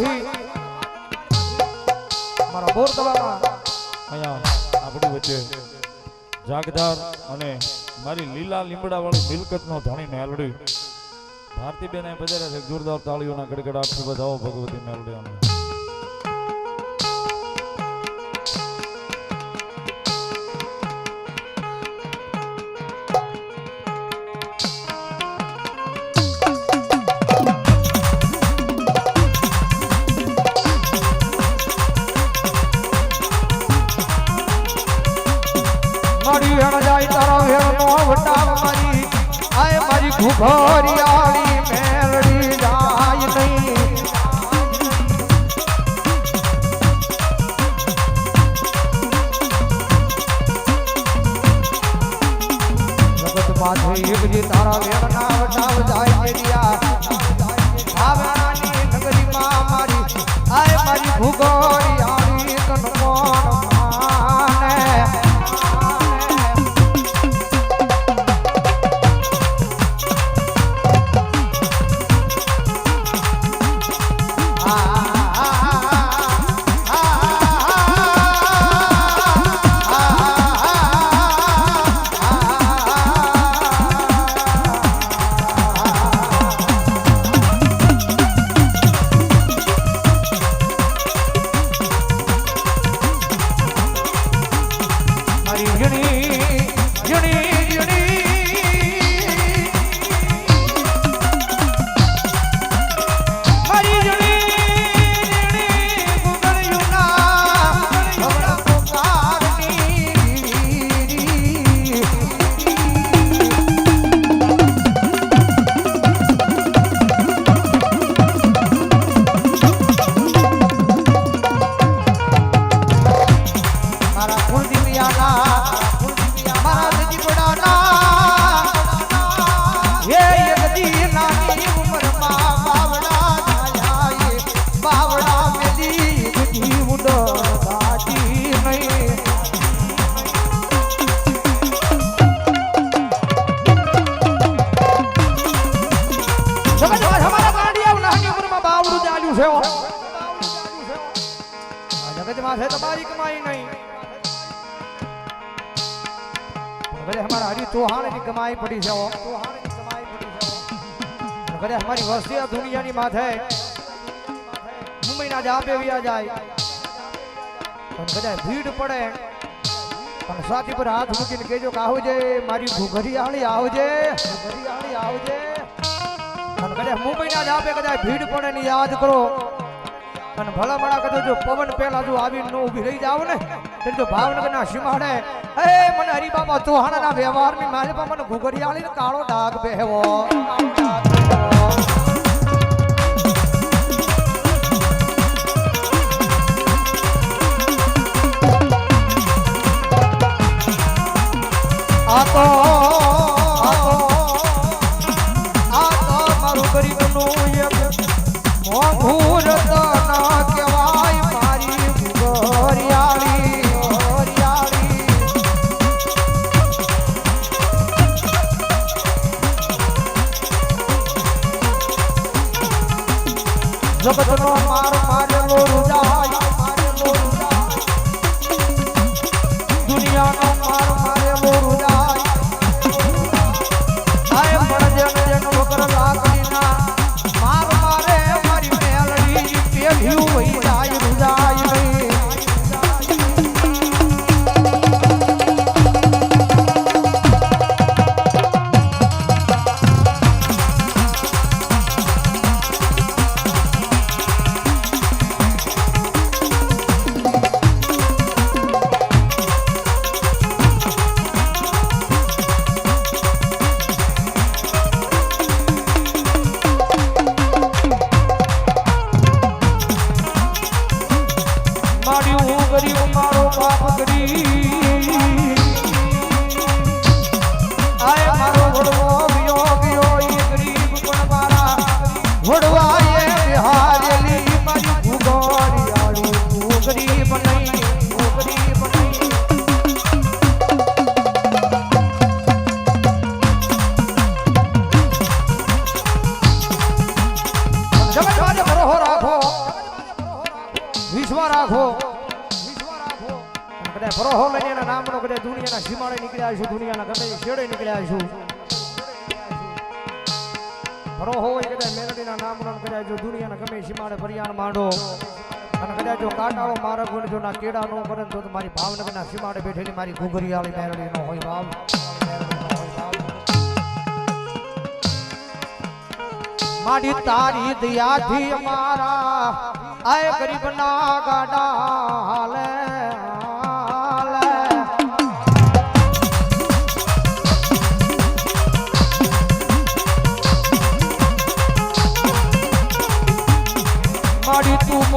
બાદની મારા બોર તળાવના અહીંયા આપણી વચ્ચે જાગદાર અને મારી લીલા લીમડા વાળી મિલકતનો ધણી મેલડી ભારતીબેન એ છે. જોરદાર તાળીઓના ગડગડાટથી બધાઓ ભગવતી મેલડી ઘુઘરિયાળી મેલડી જાય નહીં. જગત હેણ ના વટાવ જાય ચૌહાણની કમાઈ પડી હો. ઘરે હમારી વસ્તી આ દુનિયાની માથે મુંબઈના જાપે વ્યા જાય. પણ કદાચ ભીડ પડે. પણ સાથી પર હાથ મૂકીને કહેજો કે આવજે, મારી ઘુઘરિયાળી આવજે ઘુઘરિયાળી આવજે. અને કદાચ મુંબઈના જાપે કદાચ ભીડ પડે ને યાદ કરો. અને ભલા મળા કદાચ પવન પહેલા જો આવીને ઊભી રહી જાવ ને. તો જો ભાવનગરના સીમાડે એ મને હરિબાબા ચૌહાણના વ્યવહારની પણ મને બેહવો કાળો ડાઘ બેહવો. જગતનો માર જમાડ્યું હું ગરીબ મારો પાપ કરી. આય મારો ગરીબ નહીં. દુનિયાના સીમાડે નીકળ્યા છું, દુનિયાના ગમે છેડે નીકળ્યા છું. ભરો હોય કદાચ મેલડીના નામનો કર્યા જો દુનિયાના ગમે સીમાડે ફરિયાણ માંડો. અને કદાચ જો કાંટાળો મારો ગુણ જો ના કેડા નો કરે તો મારી ભાવનગરના સીમાડે બેઠેલી મારી ઘુઘરીયાળી મેલડીનો હોય ભાવ મારી તારી દયાથી અમારા ગરીબ ના ગાડા હાલે.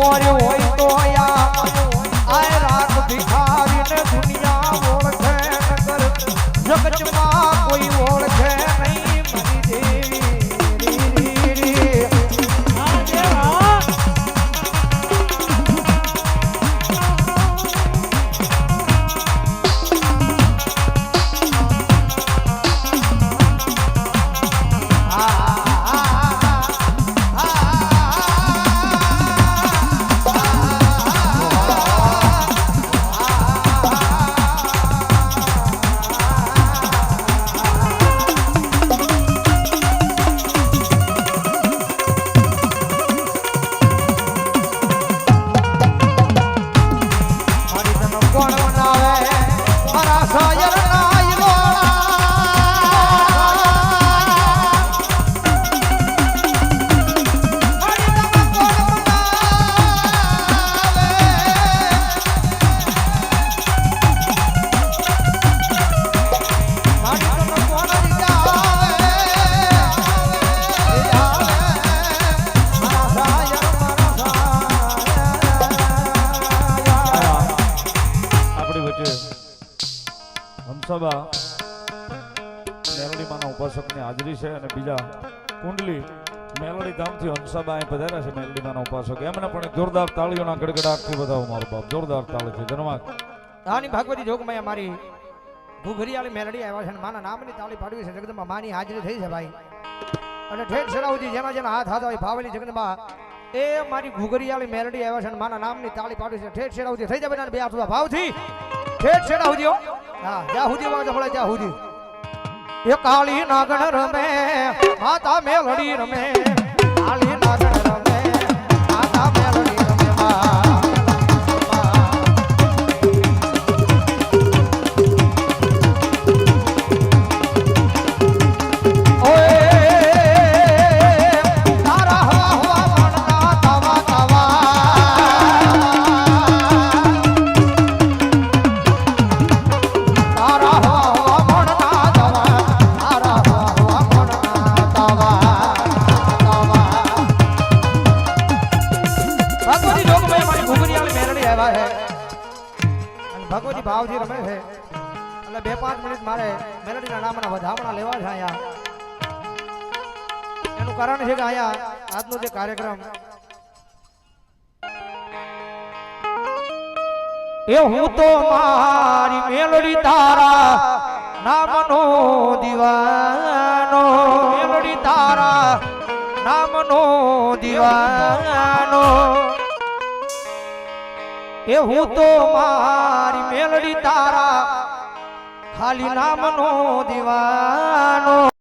તું હોય તો યા હંસાબા મેલોડીમાંના ઉપાસકની હાજરી છે અને બીજા કુંડલી મેલોડી ધામથી હંસાબા અહીં પધાર્યા છે મેલોડીમાંના ઉપાસક. એમને પણ જોરદાર તાળીઓના ગડગડાટથી બતાવો મારો બાપ. જોરદાર તાળી છે. ધન્યવાદ. ભાગવતી જોગમાં મારી ઘુઘરિયાળી મેલડી આવ્યા છે માના નામની તાળી પાડવી છે. જગદંબા માની હાજરી થઈ છે ભાઈ. અને ઠેઠ સરાવજી જેના જેના હાથ હાથ હોય ભાવેલી જગદંબા, એ મારી ઘુઘરિયાળી મેલડી આવ્યા છે માના નામની તાળી પાડવી છે. ઠેઠ સરાવજી થઈ જાય બે હાથ ભાવથી ઠેઠ સરાવજી હો જ્યાં સુધી વાગે ભળે ત્યાં સુધી. એ કાળી નાગણ રમે માતા મેલડી રમે. ભગવતી ભાવજી રમે છે. એટલે બે પાંચ મિનિટ મારે મેલડીના નામના વધામણા લેવા છે અહીંયા. એનું કારણ છે કે અહીંયા આજનો જે કાર્યક્રમ એ હું તો મારી મેલડી તારા નામનો દીવાનો. મેલડી તારા નામનો દીવાનો. એ હું તો મારી મેલડી તારા ખાલી નામનો દીવાનો